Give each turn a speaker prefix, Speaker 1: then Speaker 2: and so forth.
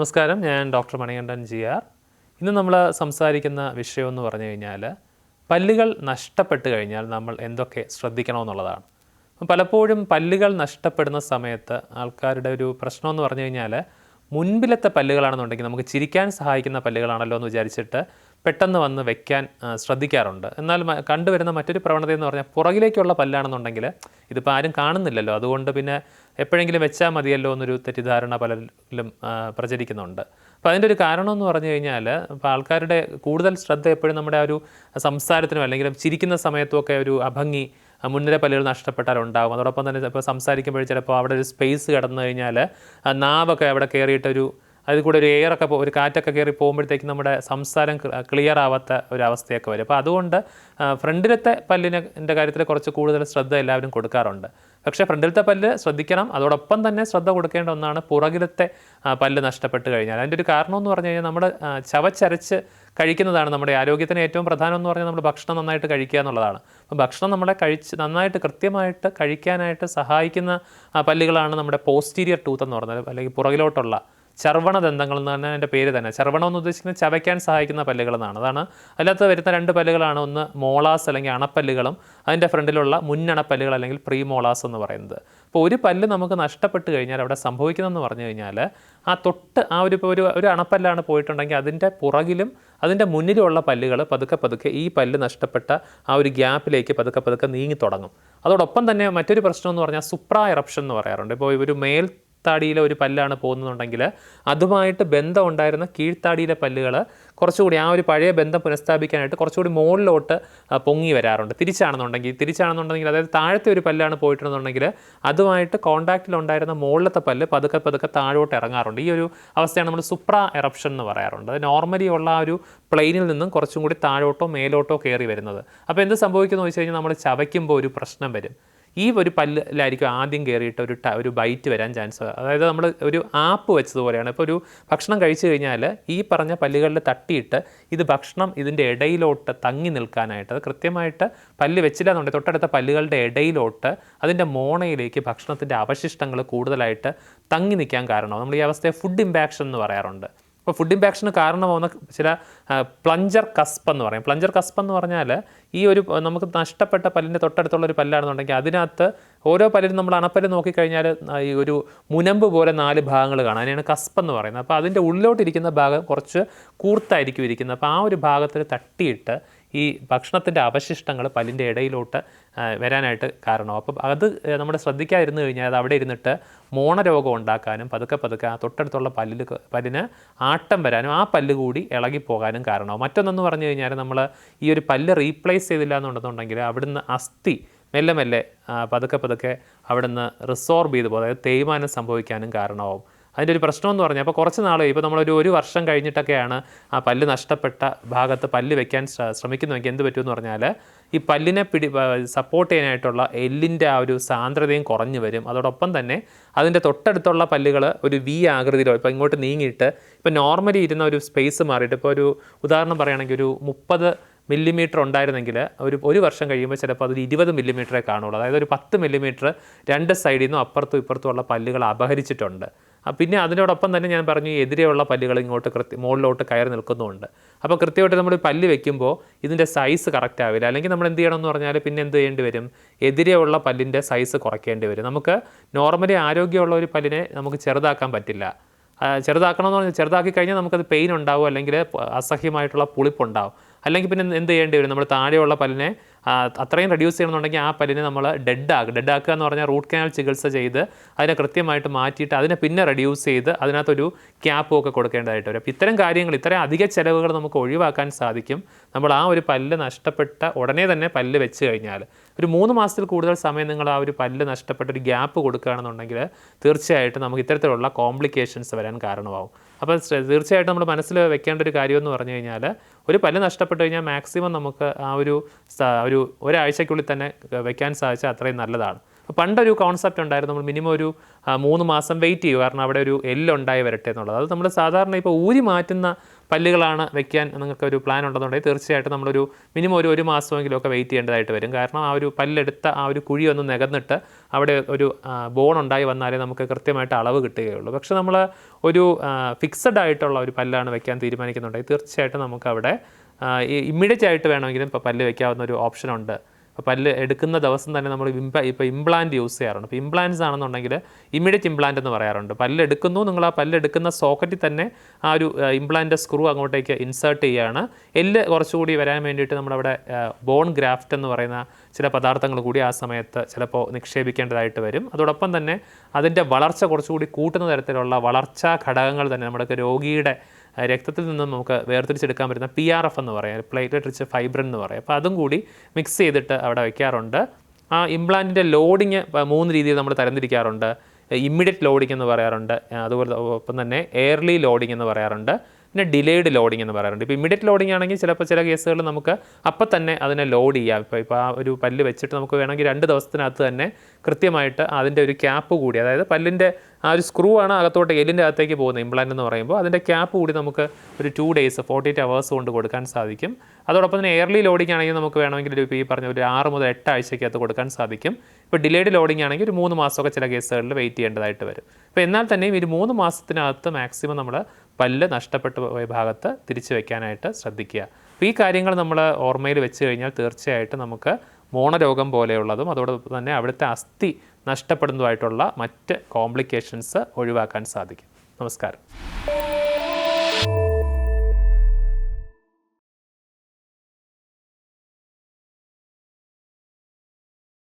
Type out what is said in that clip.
Speaker 1: നമസ്കാരം. ഞാൻ doctor Manikandan G R. ഇന്ന് നമ്മൾ സംസാരിക്കുന്ന വിഷയമെന്ന് പറഞ്ഞു കഴിഞ്ഞാൽ പല്ലുകൾ നഷ്ടപ്പെട്ട് കഴിഞ്ഞാൽ നമ്മൾ എന്തൊക്കെ ശ്രദ്ധിക്കണമെന്നുള്ളതാണ്. പലപ്പോഴും പല്ലുകൾ നഷ്ടപ്പെടുന്ന സമയത്ത് ആൾക്കാരുടെ ഒരു പ്രശ്നമെന്ന് പറഞ്ഞു കഴിഞ്ഞാൽ മുൻപിലത്തെ പല്ലുകളാണെന്നുണ്ടെങ്കിൽ നമുക്ക് ചിരിക്കാൻ സഹായിക്കുന്ന പല്ലുകളാണല്ലോ എന്ന് വിചാരിച്ചിട്ട് പെട്ടെന്ന് വന്ന് വെക്കാൻ ശ്രദ്ധിക്കാറുണ്ട്. എന്നാൽ കണ്ടുവരുന്ന മറ്റൊരു പ്രവണത എന്ന് പറഞ്ഞാൽ പുറകിലേക്കുള്ള പല്ലാണെന്നുണ്ടെങ്കിൽ ഇതിപ്പോൾ ആരും കാണുന്നില്ലല്ലോ. അതുകൊണ്ട് പിന്നെ എപ്പോഴെങ്കിലും വെച്ചാൽ മതിയല്ലോ എന്നൊരു തെറ്റിദ്ധാരണ പലരിലും പ്രചരിക്കുന്നുണ്ട്. അപ്പോൾ അതിന്റെ ഒരു കാരണം എന്ന് പറഞ്ഞു കഴിഞ്ഞാൽ ഇപ്പോൾ ആൾക്കാരുടെ കൂടുതൽ ശ്രദ്ധ എപ്പോഴും നമ്മുടെ ആ ഒരു സംസാരത്തിനും അല്ലെങ്കിൽ ചിരിക്കുന്ന സമയത്തുമൊക്കെ ഒരു അഭംഗി മുൻനിര പല്ലുകൾ നഷ്ടപ്പെട്ടാൽ ഉണ്ടാകും അതോടൊപ്പം തന്നെ ഇപ്പോൾ സംസാരിക്കുമ്പോൾ ചിലപ്പോൾ അവിടെ ഒരു സ്പേസ് കിടന്നു കഴിഞ്ഞാൽ നാവൊക്കെ അവിടെ കയറിയിട്ടൊരു അതിൽ കൂടെ ഒരു എയറൊക്കെ ഒരു കാറ്റൊക്കെ കയറി പോകുമ്പോഴത്തേക്ക് നമ്മുടെ സംസാരം ക്ലിയർ ആവാത്ത ഒരു അവസ്ഥയൊക്കെ വരും. അപ്പോൾ അതുകൊണ്ട് ഫ്രണ്ടിലത്തെ പല്ലിനെ കാര്യത്തിൽ കുറച്ച് കൂടുതൽ ശ്രദ്ധ എല്ലാവരും കൊടുക്കാറുണ്ട്. പക്ഷേ ഫ്രണ്ടിലത്തെ പല്ല് ശ്രദ്ധിക്കണം. അതോടൊപ്പം തന്നെ ശ്രദ്ധ കൊടുക്കേണ്ട ഒന്നാണ് പുറകിലത്തെ പല്ല് നഷ്ടപ്പെട്ട് കഴിഞ്ഞാൽ. അതിന്റെ ഒരു കാരണം എന്ന് പറഞ്ഞു കഴിഞ്ഞാൽ നമ്മൾ ചവച്ചരച്ച് കഴിക്കുന്നതാണ് നമ്മുടെ ആരോഗ്യത്തിന് ഏറ്റവും പ്രധാനം എന്ന് പറഞ്ഞാൽ നമ്മൾ ഭക്ഷണം നന്നായിട്ട് കഴിക്കുക എന്നുള്ളതാണ്. അപ്പോൾ ഭക്ഷണം നമ്മളെ കഴിച്ച് നന്നായിട്ട് കൃത്യമായിട്ട് കഴിക്കാനായിട്ട് സഹായിക്കുന്ന പല്ലുകളാണ് നമ്മുടെ പോസ്റ്റീരിയർ ടൂത്ത് എന്ന് പറഞ്ഞത് അല്ലെങ്കിൽ പുറകിലോട്ടുള്ള ചർവണ ദന്തങ്ങൾ എന്ന് എന്റെ പേര് തന്നെ. ചർവണം എന്ന് ഉദ്ദേശിക്കുന്നത് ചവയ്ക്കാൻ സഹായിക്കുന്ന പല്ലുകൾ എന്നാണ് അതാണ് അതിനകത്ത് വരുന്ന രണ്ട് പല്ലുകളാണ്. ഒന്ന് മോളാസ് അല്ലെങ്കിൽ അണപ്പല്ലുകളും അതിന്റെ ഫ്രണ്ടിലുള്ള മുന്നണപ്പല്ലുകൾ അല്ലെങ്കിൽ പ്രീ മോളാസ് എന്ന് പറയുന്നത്. അപ്പോൾ ഒരു പല്ല് നമുക്ക് നഷ്ടപ്പെട്ട് കഴിഞ്ഞാൽ അവിടെ സംഭവിക്കുന്നതെന്ന് പറഞ്ഞു കഴിഞ്ഞാൽ ആ തൊട്ട് ആ ഒരു ഇപ്പോൾ ഒരു ഒരു അണപ്പല്ലാണ് പോയിട്ടുണ്ടെങ്കിൽ അതിന്റെ പുറകിലും അതിന്റെ മുന്നിലുമുള്ള പല്ലുകൾ പതുക്കെ പതുക്കെ ഈ പല്ല് നഷ്ടപ്പെട്ട ആ ഒരു ഗ്യാപ്പിലേക്ക് പതുക്കെ പതുക്കെ നീങ്ങി തുടങ്ങും. അതോടൊപ്പം തന്നെ മറ്റൊരു പ്രശ്നം എന്ന് പറഞ്ഞാൽ സുപ്രാ എറപ്ഷൻ എന്ന് പറയാറുണ്ട്. ഇപ്പോൾ ഒരു മേൽ താടിയിലെ ഒരു പല്ലാണ് പോകുന്നുണ്ടെങ്കിൽ അതുമായിട്ട് ബന്ധം ഉണ്ടായിരുന്ന കീഴ്ത്താടിയിലെ പല്ലുകൾ കുറച്ചുകൂടി ആ ഒരു പഴയ ബന്ധം പുനഃസ്ഥാപിക്കാനായിട്ട് കുറച്ചുകൂടി മുകളിലോട്ട് പൊങ്ങി വരാറുണ്ട്. തിരിച്ചാണെന്നുണ്ടെങ്കിൽ തിരിച്ചാണെന്നുണ്ടെങ്കിൽ അതായത് താഴത്തെ ഒരു പല്ലാണ് പോയിട്ടുണ്ടെന്നുണ്ടെങ്കിൽ അതുമായിട്ട് കോണ്ടാക്റ്റിലുണ്ടായിരുന്ന മുകളിലത്തെ പല്ല് പതുക്കെ പതുക്കെ താഴോട്ട് ഇറങ്ങാറുണ്ട്. ഈ ഒരു അവസ്ഥയാണ് നമ്മൾ സുപ്ര എറപ്ഷൻ എന്ന് പറയാറുണ്ട്. അത് നോർമലി ഉള്ള ആ ഒരു പ്ലെയിനിൽ നിന്നും കുറച്ചും കൂടി താഴോട്ടോ മേലോട്ടോ കയറി വരുന്നത്. അപ്പോൾ എന്ത് സംഭവിക്കുന്നു വെച്ച് കഴിഞ്ഞാൽ നമ്മൾ ചവയ്ക്കുമ്പോൾ ഒരു പ്രശ്നം വരും. ഈ ഒരു പല്ലിലായിരിക്കും ആദ്യം കയറിയിട്ട് ഒരു ഒരു ബൈറ്റ് വരാൻ ചാൻസ് അതായത് നമ്മൾ ഒരു ആപ്പ് വെച്ചതുപോലെയാണ്. ഇപ്പോൾ ഒരു ഭക്ഷണം കഴിച്ചു കഴിഞ്ഞാൽ ഈ പറഞ്ഞ പല്ലുകളിൽ തട്ടിയിട്ട് ഇത് ഭക്ഷണം ഇതിന്റെ ഇടയിലോട്ട് തങ്ങി നിൽക്കാനായിട്ട് അത് കൃത്യമായിട്ട് പല്ല് വെച്ചില്ല എന്നുണ്ടെങ്കിൽ തൊട്ടടുത്ത പല്ലുകളുടെ ഇടയിലോട്ട് അതിന്റെ മോണയിലേക്ക് ഭക്ഷണത്തിന്റെ അവശിഷ്ടങ്ങൾ കൂടുതലായിട്ട് തങ്ങി നിൽക്കാൻ കാരണമാവും. നമ്മൾ ഈ അവസ്ഥയെ ഫുഡ് ഇമ്പാക്ഷൻ എന്ന് പറയാറുണ്ട്. അപ്പോൾ ഫുഡ് ഇമ്പാക്ഷന് കാരണമാവുന്ന ചില പ്ലഞ്ചർ കസ്പ് എന്ന് പറയും. പ്ലഞ്ചർ കസ്പ് എന്ന് പറഞ്ഞാൽ ഈ ഒരു നമുക്ക് നഷ്ടപ്പെട്ട പല്ലിന്റെ തൊട്ടടുത്തുള്ള ഒരു പല്ലാണെന്നുണ്ടെങ്കിൽ അതിനകത്ത് ഓരോ പല്ലിനും നമ്മൾ അണപ്പല്ല് നോക്കിക്കഴിഞ്ഞാൽ ഈ ഒരു മുനമ്പ് പോലെ നാല് ഭാഗങ്ങൾ കാണാം. അതിനെയാണ് കസ്പ് എന്ന് പറയുന്നത്. അപ്പോൾ അതിന്റെ ഉള്ളിലോട്ടിരിക്കുന്ന ഭാഗം കുറച്ച് കൂർത്തായിരിക്കും ഇരിക്കുന്നത്. അപ്പോൾ ആ ഒരു ഭാഗത്തിൽ തട്ടിയിട്ട് ഈ ഭക്ഷണത്തിന്റെ അവശിഷ്ടങ്ങൾ പല്ലിന്റെ ഇടയിലോട്ട് വരാനായിട്ട് കാരണമാവും അപ്പം അത് നമ്മൾ ശ്രദ്ധിക്കാതിരുന്നു കഴിഞ്ഞാൽ അത് അവിടെ ഇരുന്നിട്ട് മോണരോഗം ഉണ്ടാക്കാനും പതുക്കെ പതുക്കെ ആ തൊട്ടടുത്തുള്ള പല്ലിൽ പല്ലിന് ആട്ടം വരാനും ആ പല്ല് കൂടി ഇളകിപ്പോകാനും കാരണമാവും. മറ്റൊന്നെന്ന് പറഞ്ഞു കഴിഞ്ഞാൽ നമ്മൾ ഈ ഒരു പല്ല് റീപ്ലേസ് ചെയ്തില്ല എന്നുണ്ടെന്നുണ്ടെങ്കിൽ അവിടുന്ന് അസ്ഥി മെല്ലെ മെല്ലെ പതുക്കെ പതുക്കെ അവിടുന്ന് റിസോർബ് ചെയ്ത് പോകും അതായത് തേയ്മാനം സംഭവിക്കാനും കാരണമാവും. അതിന്റെ ഒരു പ്രശ്നം എന്ന് പറഞ്ഞാൽ അപ്പോൾ കുറച്ച് നാൾ ഇപ്പോൾ നമ്മളൊരു ഒരു വർഷം കഴിഞ്ഞിട്ടൊക്കെയാണ് ആ പല്ല് നഷ്ടപ്പെട്ട ഭാഗത്ത് പല്ല് വെക്കാൻ ശ്ര- ശ്രമിക്കുന്നുവെങ്കിൽ എന്ത് പറ്റുമെന്ന് പറഞ്ഞാൽ ഈ പല്ലിനെ പിടി സപ്പോർട്ട് ചെയ്യാനായിട്ടുള്ള എല്ലിന്റെ ആ ഒരു സാന്ദ്രതയും കുറഞ്ഞു വരും. അതോടൊപ്പം തന്നെ അതിന്റെ തൊട്ടടുത്തുള്ള പല്ലുകൾ ഒരു വി ആകൃതിയിലോ ഇപ്പോൾ ഇങ്ങോട്ട് നീങ്ങിയിട്ട് ഇപ്പോൾ നോർമലി ഇരുന്ന ഒരു സ്പേസ് മാറിയിട്ട് ഇപ്പോൾ ഒരു ഉദാഹരണം പറയുകയാണെങ്കിൽ ഒരു മുപ്പത് മില്ലിമീറ്റർ ഉണ്ടായിരുന്നെങ്കിൽ ഒരു ഒരു വർഷം കഴിയുമ്പോൾ ചിലപ്പോൾ അതൊരു ഇരുപത് മില്ലിമീറ്ററേ കാണുള്ളൂ. അതായത് ഒരു പത്ത് മില്ലിമീറ്റർ രണ്ട് സൈഡിൽ നിന്നും അപ്പുറത്തും ഇപ്പുറത്തും ഉള്ള പല്ലുകൾ അപഹരിച്ചിട്ടുണ്ട്. പിന്നെ അതിനോടൊപ്പം തന്നെ ഞാൻ പറഞ്ഞു എതിരെയുള്ള പല്ലുകൾ ഇങ്ങോട്ട് കൃത്യ മുകളിലോട്ട് കയറി നിൽക്കുന്നുമുണ്ട് അപ്പോൾ കൃത്യമായിട്ട് നമ്മൾ പല്ല് വെക്കുമ്പോൾ ഇതിന്റെ സൈസ് കറക്റ്റ് ആവില്ല. അല്ലെങ്കിൽ നമ്മൾ എന്ത് ചെയ്യണം എന്ന് പറഞ്ഞാൽ പിന്നെ എന്ത് ചെയ്യേണ്ടി വരും? എതിരെയുള്ള പല്ലിന്റെ സൈസ് കുറയ്ക്കേണ്ടി വരും. നമുക്ക് നോർമലി ആരോഗ്യമുള്ള ഒരു പല്ലിനെ നമുക്ക് ചെറുതാക്കാൻ പറ്റില്ല. ചെറുതാക്കണമെന്ന് പറഞ്ഞാൽ ചെറുതാക്കി കഴിഞ്ഞാൽ നമുക്കത് പെയിൻ ഉണ്ടാവും. അല്ലെങ്കിൽ അസഹ്യമായിട്ടുള്ള പുളിപ്പുണ്ടാവും. അല്ലെങ്കിൽ പിന്നെ എന്ത് ചെയ്യേണ്ടി വരും? നമ്മൾ താഴെയുള്ള പല്ലിനെ അത്രയും റെഡ്യൂസ് ചെയ്യണമെന്നുണ്ടെങ്കിൽ ആ പല്ലിനെ നമ്മൾ ഡെഡ് ആക്കുക. ഡെഡ് ആക്കുക എന്ന് പറഞ്ഞാൽ റൂട്ട് കനാൽ ചികിത്സ ചെയ്ത് അതിനെ കൃത്യമായിട്ട് മാറ്റിയിട്ട് അതിനെ പിന്നെ റെഡ്യൂസ് ചെയ്ത് അതിനകത്തൊരു ക്യാപ്പും ഒക്കെ കൊടുക്കേണ്ടതായിട്ട് വരും. അപ്പോൾ ഇത്തരം കാര്യങ്ങൾ ഇത്രയും അധിക ചിലവുകൾ നമുക്ക് ഒഴിവാക്കാൻ സാധിക്കും. നമ്മൾ ആ ഒരു പല്ല് നഷ്ടപ്പെട്ട ഉടനെ തന്നെ പല്ല് വെച്ച് കഴിഞ്ഞാൽ ഒരു മൂന്ന് മാസത്തിൽ കൂടുതൽ സമയം നിങ്ങൾ ആ ഒരു പല്ല് നഷ്ടപ്പെട്ട ഒരു ഗ്യാപ്പ് കൊടുക്കുകയാണെന്നുണ്ടെങ്കിൽ തീർച്ചയായിട്ടും നമുക്ക് ഇത്തരത്തിലുള്ള കോംപ്ലിക്കേഷൻസ് വരാൻ കാരണമാവും. അപ്പോൾ തീർച്ചയായിട്ടും നമ്മൾ മനസ്സിൽ വെക്കേണ്ട ഒരു കാര്യമെന്ന് പറഞ്ഞു കഴിഞ്ഞാൽ ഒരു പല്ല് നഷ്ടപ്പെട്ട് കഴിഞ്ഞാൽ മാക്സിമം നമുക്ക് ആ ഒരു ഒരു ഒരാഴ്ചയ്ക്കുള്ളിൽ തന്നെ വെക്കാൻ സാധിച്ചാൽ അത്രയും നല്ലതാണ്. പണ്ടൊരു കോൺസെപ്റ്റ് ഉണ്ടായിരുന്നു നമ്മൾ മിനിമം ഒരു മൂന്ന് മാസം വെയിറ്റ് ചെയ്യും. കാരണം അവിടെ ഒരു എല്ലുണ്ടായി വരട്ടെ എന്നുള്ളത്. അത് നമ്മൾ സാധാരണ ഇപ്പോൾ ഊരി മാറ്റുന്ന പല്ലുകളാണ് വെക്കാൻ നിങ്ങൾക്ക് ഒരു പ്ലാൻ ഉണ്ടെന്നുണ്ടെങ്കിൽ തീർച്ചയായിട്ടും നമ്മളൊരു മിനിമം ഒരു ഒരു മാസമെങ്കിലും ഒക്കെ വെയിറ്റ് ചെയ്യേണ്ടതായിട്ട് വരും. കാരണം ആ ഒരു പല്ലെടുത്ത ആ ഒരു കുഴി ഒന്ന് നികന്നിട്ട് അവിടെ ഒരു ബോൺ ഉണ്ടായി വന്നാലേ നമുക്ക് കൃത്യമായിട്ട് അളവ് കിട്ടുകയുള്ളൂ. പക്ഷേ നമ്മൾ ഒരു ഫിക്സഡ് ആയിട്ടുള്ള ഒരു പല്ലാണ് വെക്കാൻ തീരുമാനിക്കുന്നുണ്ടെങ്കിൽ തീർച്ചയായിട്ടും നമുക്ക് അവിടെ ഇമ്മീഡിയറ്റ് ആയിട്ട് വേണമെങ്കിലും ഇപ്പോൾ പല്ല് വെക്കാവുന്ന ഒരു ഓപ്ഷൻ പല്ല് എടുക്കുന്ന ദിവസം തന്നെ നമ്മൾ ഇമ്പ ഇപ്പോൾ ഇംപ്ലാന്റ് യൂസ് ചെയ്യാറുണ്ട്. ഇപ്പോൾ ഇംപ്ലാന്റ്സ് ആണെന്നുണ്ടെങ്കിൽ ഇമ്മീഡിയറ്റ് ഇംപ്ലാന്റ് എന്ന് പറയാറുണ്ട്. പല്ല് എടുക്കുന്നു നിങ്ങൾ ആ പല്ല് എടുക്കുന്ന സോക്കറ്റിൽ തന്നെ ആ ഒരു ഇംപ്ലാന്റ് സ്ക്രൂ അങ്ങോട്ടേക്ക് ഇൻസേർട്ട് ചെയ്യുകയാണ്. എല്ല് കുറച്ചുകൂടി വരാൻ വേണ്ടിയിട്ട് നമ്മളവിടെ ബോൺ ഗ്രാഫ്റ്റ് എന്ന് പറയുന്ന ചില പദാർത്ഥങ്ങൾ കൂടി ആ സമയത്ത് ചിലപ്പോൾ നിക്ഷേപിക്കേണ്ടതായിട്ട് വരും. അതോടൊപ്പം തന്നെ അതിന്റെ വളർച്ച കുറച്ചുകൂടി കൂട്ടുന്ന തരത്തിലുള്ള വളർച്ചാ ഘടകങ്ങൾ തന്നെ നമ്മുടെ രോഗിയുടെ രക്തത്തിൽ നിന്നും നമുക്ക് വേർതിരിച്ചെടുക്കാൻ പറ്റുന്ന പി ആർ എഫ് എന്ന് പറയാം പ്ലേറ്റ്ലെറ്റ് റിച്ച് ഫൈബ്രൻ എന്ന് പറയും. അപ്പോൾ അതും കൂടി മിക്സ് ചെയ്തിട്ട് അവിടെ വയ്ക്കാറുണ്ട് ആ ഇംപ്ലാന്റിന്റെ ലോഡിങ് മൂന്ന് രീതിയിൽ നമ്മൾ തരംതിരിക്കാറുണ്ട്. ഇമ്മീഡിയറ്റ് ലോഡിങ് എന്ന് പറയാറുണ്ട്. അതുപോലെ ഒപ്പം തന്നെ എയർലി ലോഡിങ് എന്ന് പറയാറുണ്ട്. പിന്നെ ഡിലേഡ് ലോഡിംഗ് എന്ന് പറയാറുണ്ട്. ഇപ്പോൾ ഇമ്മീഡിയറ്റ് ലോഡിംഗ് ആണെങ്കിൽ ചിലപ്പോൾ ചില കേസുകളിൽ നമുക്ക് അപ്പം തന്നെ അതിനെ ലോഡ് ചെയ്യാം. ഇപ്പോൾ ഇപ്പോൾ ആ ഒരു പല്ല് വെച്ചിട്ട് നമുക്ക് വേണമെങ്കിൽ രണ്ട് ദിവസത്തിനകത്ത് തന്നെ കൃത്യമായിട്ട് അതിന്റെ ഒരു ക്യാപ്പ് കൂടി അതായത് പല്ലിന്റെ ആ ഒരു സ്ക്രൂ ആണ് അകത്തോട്ട് എല്ലിന്റെ അകത്തേക്ക് പോകുന്നത് ഇംപ്ലാന്റ് എന്ന് പറയുമ്പോൾ. അതിന്റെ ക്യാപ്പ് കൂടി നമുക്ക് ഒരു two days forty eight hours കൊണ്ട് കൊടുക്കാൻ സാധിക്കും. അതോടൊപ്പം തന്നെ എയർലി ലോഡിംഗ് ആണെങ്കിൽ നമുക്ക് വേണമെങ്കിൽ ഈ പറഞ്ഞ ഒരു ആറ് മുതൽ എട്ട് ആഴ്ചയ്ക്കകത്ത് കൊടുക്കാൻ സാധിക്കും. ഇപ്പോൾ ഡിലേഡ് ലോഡിംഗ് ആണെങ്കിൽ ഒരു മൂന്ന് മാസമൊക്കെ ചില കേസുകളിൽ വെയിറ്റ് ചെയ്യേണ്ടതായിട്ട് വരും. അപ്പോൾ എന്നാൽ തന്നെയും ഒരു മൂന്ന് മാസത്തിനകത്ത് മാക്സിമം നമ്മൾ പല്ല് നഷ്ടപ്പെട്ടു പോയ ഭാഗത്ത് തിരിച്ചു വയ്ക്കാനായിട്ട് ശ്രദ്ധിക്കുക. അപ്പോൾ ഈ കാര്യങ്ങൾ നമ്മൾ ഓർമ്മയിൽ വെച്ച് കഴിഞ്ഞാൽ തീർച്ചയായിട്ടും നമുക്ക് മോണരോഗം പോലെയുള്ളതും അതോടൊപ്പം തന്നെ അവിടുത്തെ അസ്ഥി നഷ്ടപ്പെടുന്നതുമായിട്ടുള്ള മറ്റ് കോംപ്ലിക്കേഷൻസ് ഒഴിവാക്കാൻ സാധിക്കും. നമസ്കാരം.